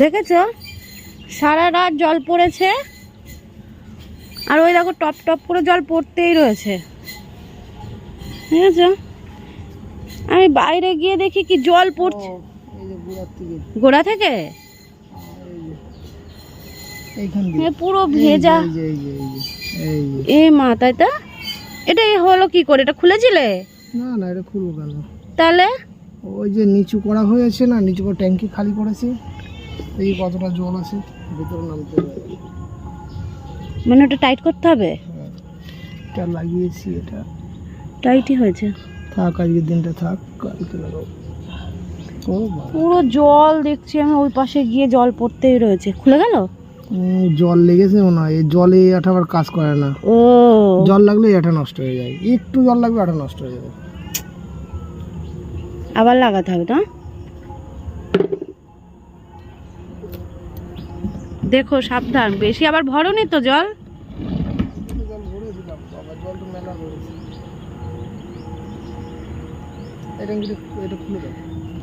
দেখেছ? সারা রাত জল পড়েছে। আর ওই দেখো টপ টপ করে জল পড়তেই রয়েছে। দেখেছ? আমি বাইরে গিয়ে দেখি কি জল পড়ছে। গোড়া থেকে? পুরো ভেজা। এ মা তাই তো? এটা হলো কি করে? এটা খুলেছিলে? না না এটা খুলবো কেন? তাহলে? ওই যে নিচু করা হয়েছে না নিচু করে ট্যাঙ্কি খালি করেছে। এই কতটা জল আছে ভিতরে নামতে হবে। মানে ওটা টাইট করতে হবে? হ্যাঁ। এটা লাগিয়েছি এটা। টাইটই হয়েছে। থাক আজকের দিনটা থাক কালকে লাগাবো। পুরো জল দেখছি আমি ওই পাশে গিয়ে জল পড়তেই রয়েছে। খুলে গেল? জল লেগেছে মনে হয়। এই জলে এটা আবার কাজ করে না। ও। জল লাগলে এটা নষ্ট হয়ে যায়। একটু জল লাগবে এটা নষ্ট হয়ে যাবে। আবার লাগাতে হবে না দেখো সাবধান। বেশি আবার ভরনি তো জল?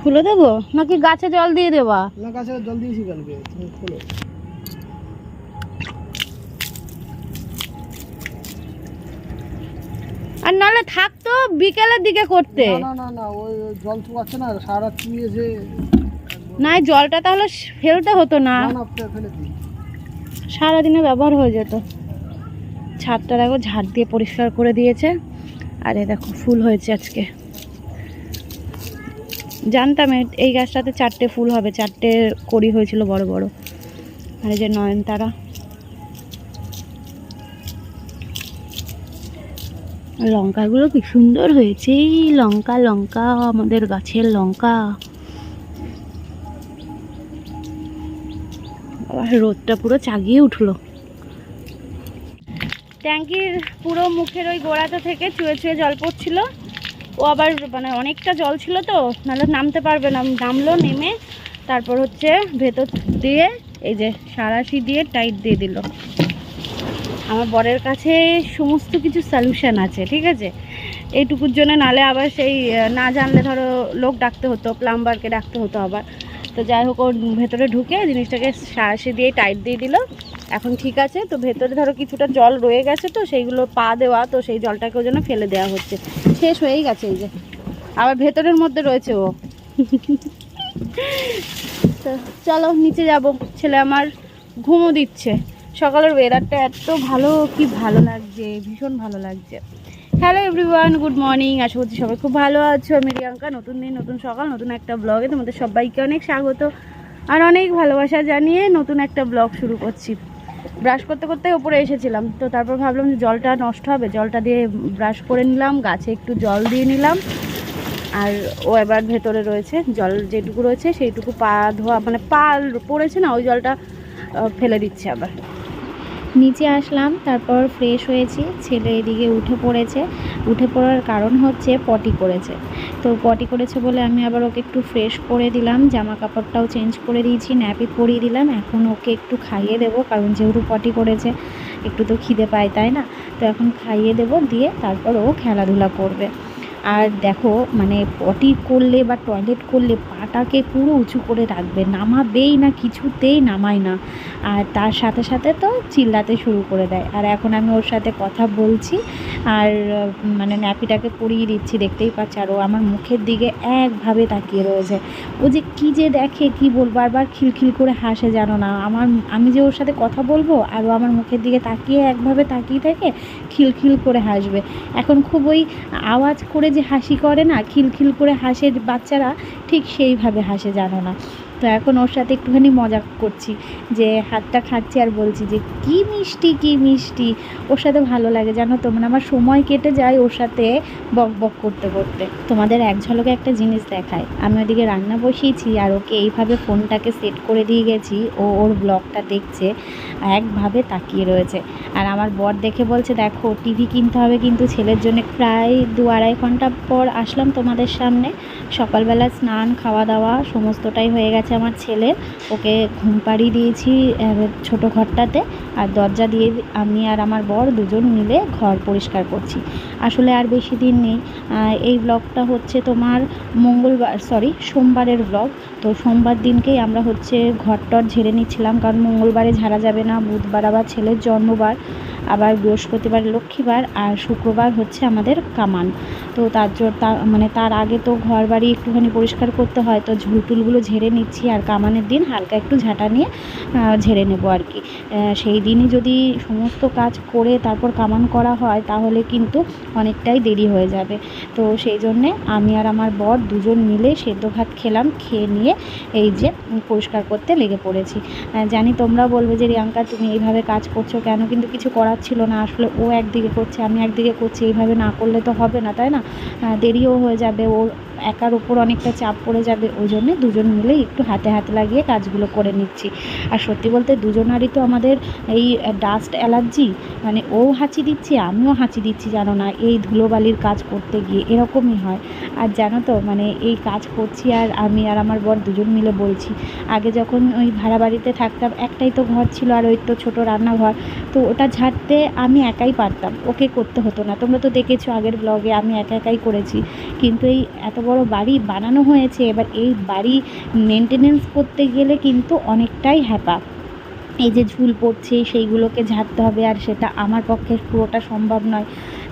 খুলে দেবো? নাকি গাছে জল দিয়ে দেবা? না গাছে জল দিয়েছি কালকে। তুমি খোলো। আর নাহলে থাকতো বিকেলের দিকে করতে। না না না ওই জল তো আছে না সারা রাত এসে না জলটা তাহলে ফেলতে হতো না। সারাদিনে ব্যবহার হয়ে যেত। ছাদটা দেখো ঝাড় দিয়ে পরিষ্কার করে দিয়েছে। আর এ দেখো ফুল হয়েছে আজকে। জানতাম এই গাছটাতে চারটে ফুল হবে। চারটে কড়ি হয়েছিল বড় বড়। আর এই যে নয়নতারা। লঙ্কাগুলো কি সুন্দর হয়েছে। এই লঙ্কা লঙ্কা আমাদের গাছের লঙ্কা। আবার রোদটা পুরো চাগিয়ে উঠল। ট্যাঙ্কির পুরো মুখের ওই গোড়াটা থেকে চুয়ে চুয়ে জল পড়ছিল। ও আবার মানে অনেকটা জল ছিল তো, নাহলে নামতে পারবে না। নামলো, নেমে তারপর হচ্ছে ভেতর দিয়ে এই যে সারাশি দিয়ে টাইট দিয়ে দিল। আমার বরের কাছে সমস্ত কিছু সলিউশন আছে, ঠিক আছে? এইটুকুর জন্য নালে আবার সেই না জানলে ধরো লোক ডাকতে হতো প্লাম্বারকে ডাকতে হতো আবার। তো যাই হোক, ওর ভেতরে ঢুকে জিনিসটাকে সারাশি দিয়ে টাইট দিয়ে দিল। এখন ঠিক আছে, তো ভেতরে ধরো কিছুটা জল রয়ে গেছে তো, সেইগুলো পা দেওয়া, তো সেই জলটাকে ওই জন্য ফেলে দেওয়া হচ্ছে। শেষ হয়েই গেছে এই যে। আবার ভেতরের মধ্যে রয়েছে ও। তো চলো, নিচে যাব। ছেলে আমার ঘুমো দিচ্ছে। সকালের ওয়েদারটা এত ভালো, কি ভালো লাগছে, ভীষণ ভালো লাগছে। হ্যালো এভরিওয়ান গুড মর্নিং আশা করছি সবাই খুব ভালো আছো। আমি রিয়াঙ্কা, নতুন দিন, নতুন সকাল, নতুন একটা ব্লগে তোমাদের সবাইকে অনেক স্বাগত আর অনেক ভালোবাসা জানিয়ে নতুন একটা ব্লগ শুরু করছি। ব্রাশ করতে করতে ওপরে এসেছিলাম, তো তারপর ভাবলাম যে জলটা নষ্ট হবে, জলটা দিয়ে ব্রাশ করে নিলাম, গাছে একটু জল দিয়ে নিলাম। আর ও এবার ভেতরে রয়েছে, জল যেটুকু রয়েছে সেইটুকু পা ধোয়া মানে পা পড়েছে না, ওই জলটা ফেলে দিচ্ছে আবার। নিচে আসলাম, তারপর ফ্রেশ হয়েছি। ছেলে এদিকে উঠে পড়েছে। উঠে পড়ার কারণ হচ্ছে পটি করেছে। তো পটি করেছে বলে আমি আবার ওকে একটু ফ্রেশ করে দিলাম। জামা কাপড়টাও চেঞ্জ করে দিয়েছি ন্যাপি পরিয়ে দিলাম। এখন ওকে একটু খাইয়ে দেবো, কারণ যেহেতু পটি করেছে, একটু তো খিদে পায়, তাই না? তো এখন খাইয়ে দেবো, দিয়ে তারপর ও খেলাধুলা করবে। আর দেখো মানে পটি করলে বা টয়লেট করলে পাটাকে পুরো উঁচু করে রাখবে, নামাবেই না, কিছুতেই নামায় না। আর তার সাথে সাথে তো চিল্লাতে শুরু করে দেয়। আর এখন আমি ওর সাথে কথা বলছি, আর মানে ন্যাপিটাকে পরিয়ে দিচ্ছি, দেখতেই পাচ্ছি, আর ও আমার মুখের দিকে একভাবে তাকিয়ে রয়েছে। ও যে কী যে দেখে, কি বল বারবার খিলখিল করে হাসে জানো না। আমার, আমি যে ওর সাথে কথা বলব, আর ও আমার মুখের দিকে তাকিয়ে একভাবে তাকিয়ে থাকে, খিলখিল করে হাসবে। এখন খুব ওই আওয়াজ করে যে হাসি করে না, খিলখিল করে হাসে বাচ্চারা, ঠিক সেইভাবে হাসে, জানো না। তো এখন ওর সাথে একটুখানি মজা করছি, যে হাতটা খাচ্ছি আর বলছি যে, কি মিষ্টি কি মিষ্টি, ওর সাথে ভালো লাগে, জানো তো মানে আমার সময় কেটে যায় ওর সাথে বক বক করতে করতে। তোমাদের এক ঝলকে একটা জিনিস দেখায় আমি ওদিকে রান্না বসিয়েছি আর ওকে এইভাবে ফোনটাকে সেট করে দিয়ে গেছি, ও ওর ব্লগটা দেখছে। একভাবে তাকিয়ে রয়েছে। আর আমার বর দেখে বলছে, দেখো টিভি কিনতে হবে কিন্তু ছেলের জন্য প্রায় দু আড়াই ঘণ্টা পর আসলাম তোমাদের সামনে। সকালবেলা স্নান খাওয়া দাওয়া সমস্তটাই হয়ে গেছে আমার ছেলের। ওকে ঘুম পাড়িয়ে দিয়েছি ছোটো ঘরটাতে। আর দরজা দিয়ে আমি আর আমার বর দুজন মিলে ঘর পরিষ্কার করছি। আসলে আর বেশি দিন নেই। এই ব্লগটা হচ্ছে তোমার মঙ্গলবার সরি সোমবারের ব্লগ তো সোমবার দিনকেই আমরা হচ্ছে ঘর টর ঝেড়ে নিচ্ছিলাম, কারণ মঙ্গলবারে ঝাড়া যাবে না। বুধবার আবার ছেলের জন্মবার আবার বৃহস্পতিবার, লক্ষ্মীবার আর শুক্রবার হচ্ছে আমাদের কামান। তো তার জন্য মানে তার আগে তো ঘর বাড়ি একটুখানি পরিষ্কার করতে হয়, তো ঝুলটুলগুলো ঝেড়ে নিচ্ছি আর কামানের দিন হালকা একটু ঝাঁটা নিয়ে ঝেড়ে নেব আর কি। সেই দিনই যদি সমস্ত কাজ করে তারপর কামান করা হয়, তাহলে কিন্তু অনেকটাই দেরি হয়ে যাবে। তো সেই জন্যে আমি আর আমার বর দুজন মিলে সেদ্ধ ভাত খেলাম, খেয়ে নিয়ে এই যে পরিষ্কার করতে লেগে পড়েছি। জানি তোমরা বলবে যে, রিয়াঙ্কা, তুমি এইভাবে কাজ করছ কেন? কিন্তু কিছু করার ছিল না, আসলে ও একদিকে করছে, আমি একদিকে করছি, এইভাবে না করলে তো হবে না, তাই না? দেরিও হয়ে যাবে, ওর একার ওপর অনেকটা চাপ পড়ে যাবে, ওই জন্যে দুজন মিলে একটু হাতে হাত লাগিয়ে কাজগুলো করে নিচ্ছি। আর সত্যি বলতে দুজনারই তো আমাদের এই ডাস্ট অ্যালার্জি মানে ও হাঁচি দিচ্ছে, আমিও হাঁচি দিচ্ছি জানো না, এই ধুলোবালির কাজ করতে গিয়ে এরকমই হয়। আর জানো তো মানে এই কাজ করছি আর আমি আর আমার বর দুজন মিলে বলছি। আগে যখন ওই ভাড়া বাড়িতে থাকতাম, একটাই তো ঘর ছিল আর ওই তো ছোটো রান্নাঘর, তো ওটা ঝাড়তে আমি একাই পারতাম, ওকে করতে হতো না। তোমরা তো দেখেছ আগের ব্লগে আমি একা একাই করেছি। কিন্তু এই এত বড় বাড়ি বানানো হয়েছে, এবার এই বাড়ি মেনটেনেন্স করতে গেলে কিন্তু অনেকটাই হ্যাপা। এই যে ঝুল পড়ছে, সেইগুলোকে ঝাড়তে হবে, আর সেটা আমার পক্ষে পুরোটা সম্ভব নয়।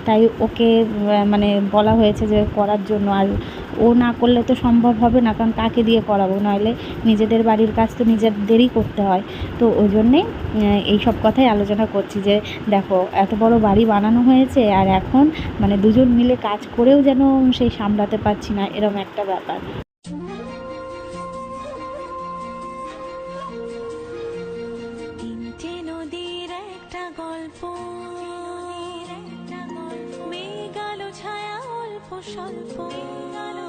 তাই ওকে মানে বলা হয়েছে যে করার জন্য। আর ও না করলে তো সম্ভব হবে না, কারণ তাকে দিয়ে করাবো? নইলে নিজেদের বাড়ির কাজ তো নিজেদেরই করতে হয়। তো ওই জন্যে এই সব কথাই আলোচনা করছি যে, দেখো, এত বড় বাড়ি বানানো হয়েছে আর এখন মানে দুজন মিলে কাজ করেও যেন সেই সামলাতে পারছি না, এরম একটা ব্যাপার। অল্প স্বল্প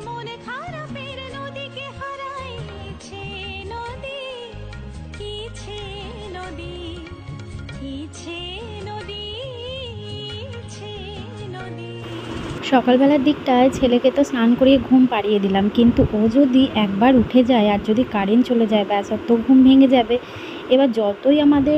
সকালবেলার দিকটায় ছেলেকে তো স্নান করিয়ে ঘুম পাড়িয়ে দিলাম, কিন্তু ও যদি একবার উঠে যায় আর যদি কারেন্ট চলে যায়, ব্যাস ওর তো ঘুম ভেঙে যাবে। এবার যতই আমাদের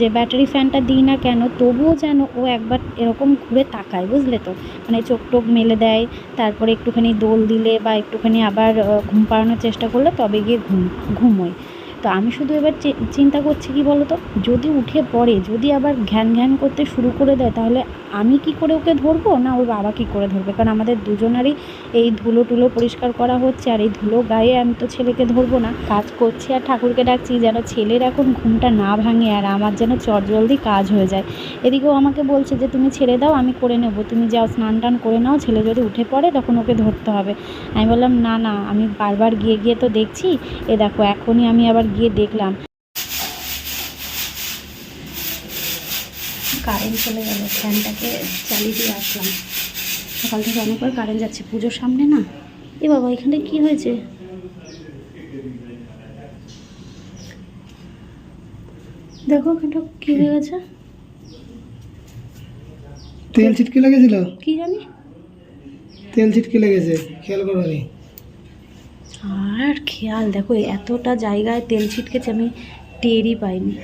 যে ব্যাটারি ফ্যানটা দিই না কেন, তবুও যেন ও একবার এরকম ঘুরে তাকায়, বুঝলে তো? মানে চোখ টোক মেলে দেয়, তারপরে একটুখানি দোল দিলে বা একটুখানি আবার ঘুম পাড়ানোর চেষ্টা করলে তবে গিয়ে ঘুম ঘুমোয় তো আমি শুধু এবার চিন্তা করছি কি বলো তো যদি উঠে পড়ে, যদি আবার ঘ্যান ঘ্যান করতে শুরু করে দেয়, তাহলে আমি কি করে ওকে ধরবো? না, ওর বাবা কি করে ধরবে? কারণ আমাদের দুজনারই এই ধুলো টুলো পরিষ্কার করা হচ্ছে, আর এই ধুলো গায়ে আমি তো ছেলেকে ধরবো না। কাজ করছি আর ঠাকুরকে ডাকছি যেন ছেলের এখন ঘুমটা না ভাঙে আর আমার যেন চটজলদি কাজ হয়ে যায়। এদিকেও আমাকে বলছে যে, তুমি ছেড়ে দাও, আমি করে নেব। তুমি যাও স্নান টান করে নাও। ছেলে যদি উঠে পড়ে, তখন ওকে ধরতে হবে। আমি বললাম, না না, আমি বারবার গিয়ে গিয়ে তো দেখছি। এ দেখো, এখনই আমি আবার গিয়ে দেখলাম। কারেন্ট চলে গেল ফ্যানটাকে চালিয়ে দিয়ে আসলাম। সকাল থেকে অনেকবার কারেন্ট যাচ্ছে পুজোর সামনে না। এ বাবা এখানে কি হয়েছে? দেখো এখানটা কি হয়ে গেছে। তেল ছিটকে লেগেছিল? কি জানি? তেল ছিটকে লেগেছে খেয়াল করোনি আর খেয়াল দেখো এতটা জায়গায় তেল ছিটকেছে আমি টেরই পাইনি।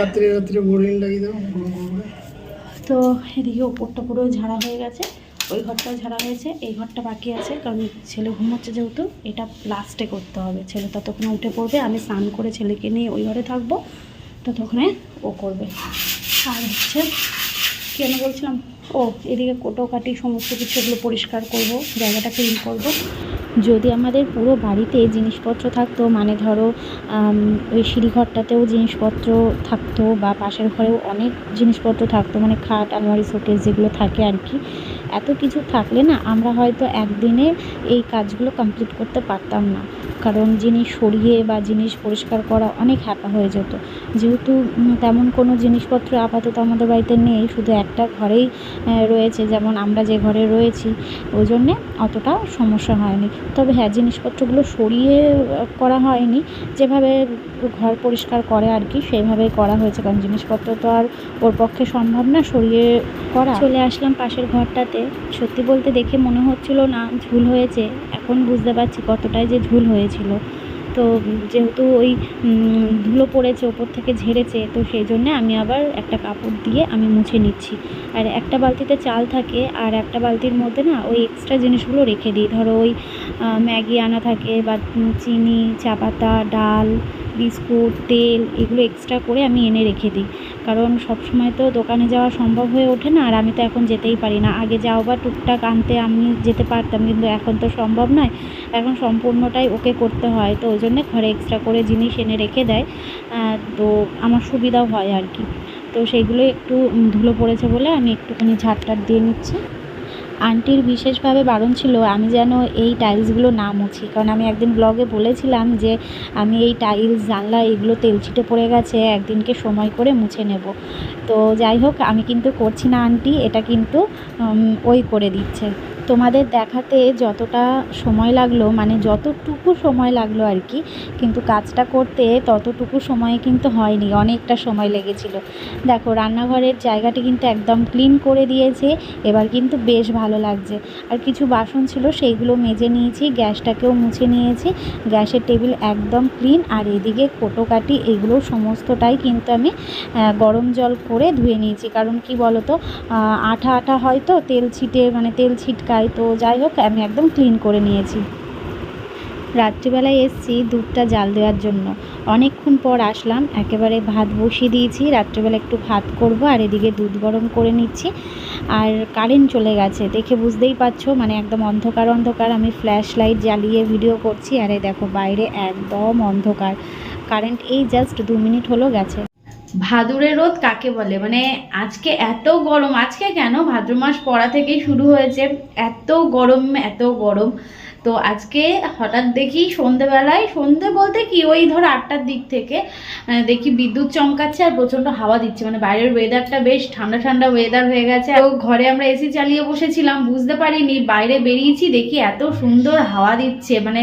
রাত্রে রাত্রে বোরিং তো এদিকে ওপরটা পুরো ঝাড়া হয়ে গেছে, ওই ঘরটাও ঝাড়া হয়েছে, এই ঘরটা বাকি আছে, কারণ ছেলে ঘুমোচ্ছে যেহেতু, এটা লাস্টে করতে হবে। ছেলে ততক্ষণে উঠে পড়বে, আমি স্নান করে ছেলেকে নিয়ে ওই ঘরে থাকব, ততক্ষণে ও করবে। আর হচ্ছে কেন বলছিলাম, ও এদিকে কোটো কাটি সমস্ত কিছু এগুলো পরিষ্কার করব, জায়গাটা ক্লিন করব। যদি আমাদের পুরো বাড়িতে জিনিসপত্র থাকতো মানে ধরো ওই সিঁড়িঘরটাতেও জিনিসপত্র থাকতো বা পাশের ঘরেও অনেক জিনিসপত্র থাকতো মানে খাট, আলমারি, শোকেস যেগুলো থাকে আর কি এত কিছু থাকলে না আমরা হয়তো একদিনে এই কাজগুলো কমপ্লিট করতে পারতাম না। কারণ জিনিস সরিয়ে বা জিনিস পরিষ্কার করা অনেক হ্যাপা হয়ে যেত। যেহেতু তেমন কোনো জিনিসপত্র আপাতত আমাদের বাড়িতে নেই, শুধু একটা ঘরেই রয়েছে। যেমন আমরা যে ঘরে রয়েছি, ওই জন্যে অতটা সমস্যা হয়নি। তবে হ্যাঁ জিনিসপত্রগুলো সরিয়ে করা হয়নি। যেভাবে ঘর পরিষ্কার করে আর কি, সেইভাবেই করা হয়েছে। কারণ জিনিসপত্র তো আর ওর পক্ষে সম্ভব না সরিয়ে করা। চলে আসলাম পাশের ঘরটাতে। সত্যি বলতে দেখে মনে হচ্ছিল না ঝুল হয়েছে। এখন বুঝতে পারছি কতটাই যে ঝুল হয়েছিল। তো যেহেতু ওই ধুলো পড়েছে, ওপর থেকে ঝেড়েছে, তো সেই জন্যে আমি আবার একটা কাপড় দিয়ে আমি মুছে নিচ্ছি। আর একটা বালতিতে চাল থাকে, আর একটা বালতির মধ্যে না ওই এক্সট্রা জিনিসগুলো রেখে দিই। ধরো ওই ম্যাগি আনা থাকে বা চিনি চা পাতা ডাল বিস্কুট, তেল এগুলো এক্সট্রা করে আমি এনে রেখে দিই। কারণ সব সময় তো দোকানে যাওয়া সম্ভব হয়ে ওঠে না, আর আমি তো এখন যেতেই পারি না। আগে যাও বা টুকটাক আনতে আমি যেতে পারতাম, কিন্তু এখন তো সম্ভব নয়। এখন সম্পূর্ণটাই ওকে করতে হয়, তো ওই জন্য ঘরে এক্সট্রা করে জিনিস এনে রেখে দেয়। তো আমার সুবিধাও হয় আর কি। তো সেইগুলো একটু ধুলো পড়েছে বলে আমি একটুখানি ঝাড়টার দিয়ে নিচ্ছি। আন্টির বিশেষভাবে বারণ ছিল, আমি যেন এই টাইলসগুলো না মুছি। কারণ আমি একদিন ব্লগে বলেছিলাম যে, আমি এই টাইলস জানলা এগুলো তেল ছিটে পড়ে গেছে, একদিনকে সময় করে মুছে নেব। তো যাই হোক, আমি কিন্তু করছি না আন্টি, এটা কিন্তু ওই করে দিচ্ছে। তোমাদের দেখাতে যতটা সময় লাগল মানে যতটুকু সময় লাগল আর কি, কিন্তু কাজটা করতে ততটুকু সময় কিন্তু হয়নি, অনেকটা সময় লেগেছিল। দেখো, রান্নাঘরের জায়গাটি কিন্তু একদম ক্লিন করে দিয়েছে, এবার কিন্তু বেশ ভালো লাগছে। আর কিছু বাসন ছিল, সেইগুলো মেজে নিয়েছি, গ্যাসটাকেও মুছে নিয়েছি। গ্যাসের টেবিল একদম ক্লিন আর এদিকে কোটোকাটি এগুলো সমস্তটাই কিন্তু আমি গরম জল করে ধুয়ে নিয়েছি। কারণ কি বলতো আঠা আঠা হয় তো, তেল ছিটে মানে তেল ছিটকায়। তো, যাই হোক, আমি একদম ক্লিন করে নিয়েছি। রাত্রিবেলায় এসেছি দুধটা জাল দেওয়ার জন্য। অনেকক্ষণ পর আসলাম, একেবারে ভাত বসিয়ে দিয়েছি। রাত্রিবেলা একটু ভাত করব আর এদিকে দুধ গরম করে নিচ্ছি। আর কারেন্ট চলে গেছে, দেখে বুঝতেই পারছ মানে একদম অন্ধকার অন্ধকার। আমি ফ্ল্যাশ লাইট জ্বালিয়ে ভিডিও করছি। আর দেখো, বাইরে একদম অন্ধকার। কারেন্ট এই জাস্ট দু মিনিট হলো গেছে। ভাদুরে রোদ কাকে বলে? মানে আজকে এত গরম, আজকে কেন? ভাদ্র মাস পড়া থেকেই শুরু হয়েছে। এত গরম এত গরম। তো আজকে হঠাৎ দেখি সন্ধেবেলায়, সন্ধে বলতে কি, ওই ধর আটটার দিক থেকে দেখি বিদ্যুৎ চমকাচ্ছে আর প্রচণ্ড হাওয়া দিচ্ছে। মানে বাইরের ওয়েদারটা বেশ ঠান্ডা ঠান্ডা ওয়েদার হয়ে গেছে। তো ঘরে আমরা এসি চালিয়ে বসেছিলাম, বুঝতে পারিনি, বাইরে বেরিয়েছি, দেখি এত সুন্দর হাওয়া দিচ্ছে। মানে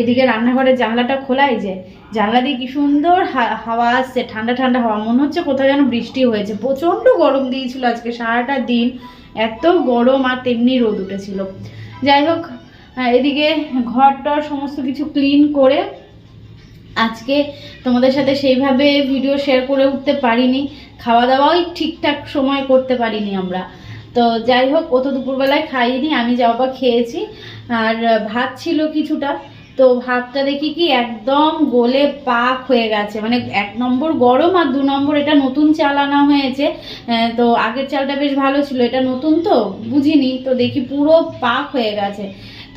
এদিকে রান্নাঘরের জানলাটা খোলাই যে জানলা দিয়ে কি সুন্দর হাওয়া আসছে ঠান্ডা ঠান্ডা হাওয়া। মনে হচ্ছে কোথাও যেন বৃষ্টি হয়েছে। প্রচণ্ড গরম দিয়েছিল আজকে, সারাটা দিন। এত গরম আর তেমনি রোদ উঠেছিল। যাই হোক এদিকে ঘর টর সমস্ত কিছু ক্লিন করে আজকে তোমাদের সাথে সেইভাবে ভিডিও শেয়ার করে উঠতে পারিনি। খাওয়া দাওয়াই ঠিকঠাক সময় করতে পারিনি আমরা। তো যাই হোক, ও তো দুপুরবেলায় খাইনি, আমি যাও বা খেয়েছি। আর ভাত ছিল কিছুটা। তো ভাতটা দেখি কি একদম গোলে পাক হয়ে গেছে। মানে এক নম্বর গরম আর দু নম্বর এটা নতুন চাল আনা হয়েছে। তো আগের চালটা বেশ ভালো ছিল। এটা নতুন তো, বুঝিনি। তো দেখি পুরো পাক হয়ে গেছে।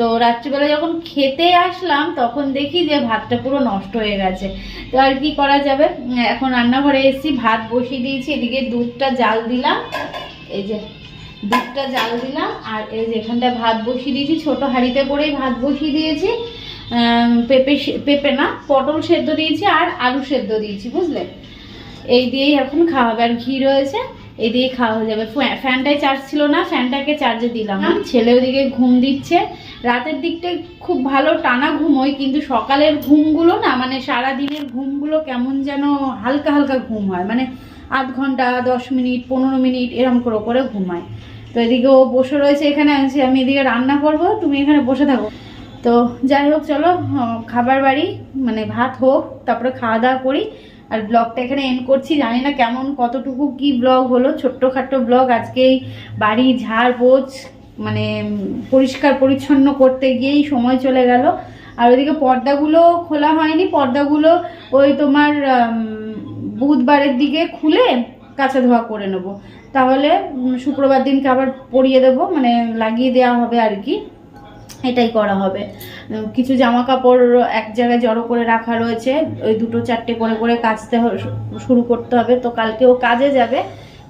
তো রাত্রিবেলা যখন খেতে আসলাম, তখন দেখি যে ভাতটা পুরো নষ্ট হয়ে গেছে। তো আর কি করা যাবে? এখন রান্নাঘরে এসেছি, ভাত বসিয়ে দিয়েছি, এদিকে দুধটা জাল দিলাম। এই যে দুধটা জাল দিলাম, আর এই যে এখানটায় ভাত বসিয়ে দিয়েছি, ছোট হাঁড়িতে করেই ভাত বসিয়ে দিয়েছি। পেঁপে পেঁপে না, পটল সেদ্ধ দিয়েছি আর আলু সেদ্ধ দিয়েছি, বুঝলে? এই দিয়েই এখন খাওয়া হবে। আর ঘি রয়েছে। এই দিয়ে খাওয়া হয়ে যাবে। ফ্যা- ফ্যানটাই চার্জ ছিল না ফ্যানটাকে চার্জে দিলাম। ছেলে ওদিকে ঘুম দিচ্ছে। রাতের দিকটা খুব ভালো টানা ঘুম হয় কিন্তু সকালের ঘুমগুলো না মানে সারা দিনের ঘুমগুলো কেমন যেন হালকা হালকা ঘুম হয়। মানে আধ ঘণ্টা দশ মিনিট পনেরো মিনিট এরম করে করে ঘুমায়। তো এদিকে ও বসে রয়েছে এখানে আছে আমি এদিকে রান্না করব তুমি এখানে বসে থাকো। তো যাই হোক চলো খাবার বাড়ি মানে ভাত হোক তারপরে খাওয়া দাওয়া করি। আর ব্লগটা এখানে এন্ড করছি। জানি না কেমন, কতটুকু কি ব্লগ হলো। ছোট্টখাট্টো ব্লগ আজকে এই বাড়ি, ঝাড় পোছ মানে পরিষ্কার পরিচ্ছন্ন করতে গিয়েই সময় চলে গেল। আর ওইদিকে পর্দাগুলো খোলা হয়নি। পর্দাগুলো ওই তোমার বুধবারের দিকে খুলে কাঁচা ধোয়া করে নেব। তাহলে শুক্রবার দিনকে আবার পরিয়ে দেবো। মানে লাগিয়ে দেওয়া হবে আর কি। এটাই করা হবে। কিছু জামা কাপড় এক জায়গায় জড়ো করে রাখা রয়েছে। ওই দুটো চারটে করে করে কাচতে শুরু করতে হবে। তো কালকে ও কাজে যাবে।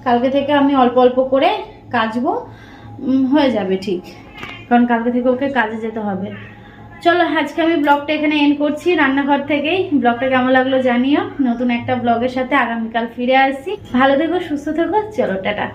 কালকে থেকে আমি অল্প অল্প করে কাচবো। হয়ে যাবে ঠিক। কারণ কালকে থেকে ওকে কাজে যেতে হবে। চলো, আজকে আমি ব্লগটা এখানে এন্ড করছি। রান্নাঘর থেকেই। ব্লগটা কেমন লাগল জানিও। নতুন একটা ব্লগের সাথে আগামীকাল ফিরে আসছি। ভালো থেকো, সুস্থ থেকো। চলো, টাটা।